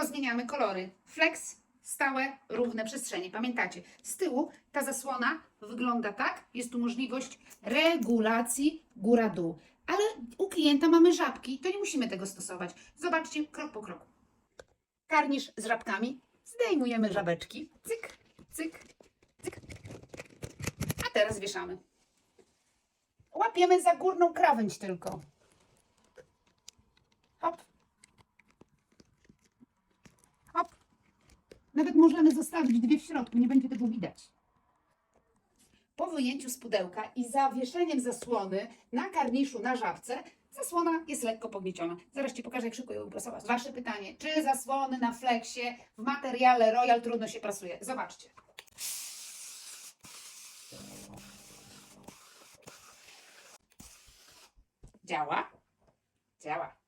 to zmieniamy kolory. Flex, stałe, równe przestrzenie. Pamiętacie, z tyłu ta zasłona wygląda tak. Jest tu możliwość regulacji góra-dół. Ale u klienta mamy żabki, to nie musimy tego stosować. Zobaczcie krok po kroku. Karnisz z żabkami. Zdejmujemy żabeczki. Cyk, cyk, cyk. A teraz wieszamy. Łapiemy za górną krawędź tylko. Nawet możemy zostawić dwie w środku, nie będzie tego widać. Po wyjęciu z pudełka i zawieszeniem zasłony na karniszu, na żabce, zasłona jest lekko pognieciona. Zaraz Ci pokażę, jak szybko ją wyprasować. Wasze pytanie, czy zasłony na flexie w materiale Royal trudno się prasuje? Zobaczcie. Działa? Działa.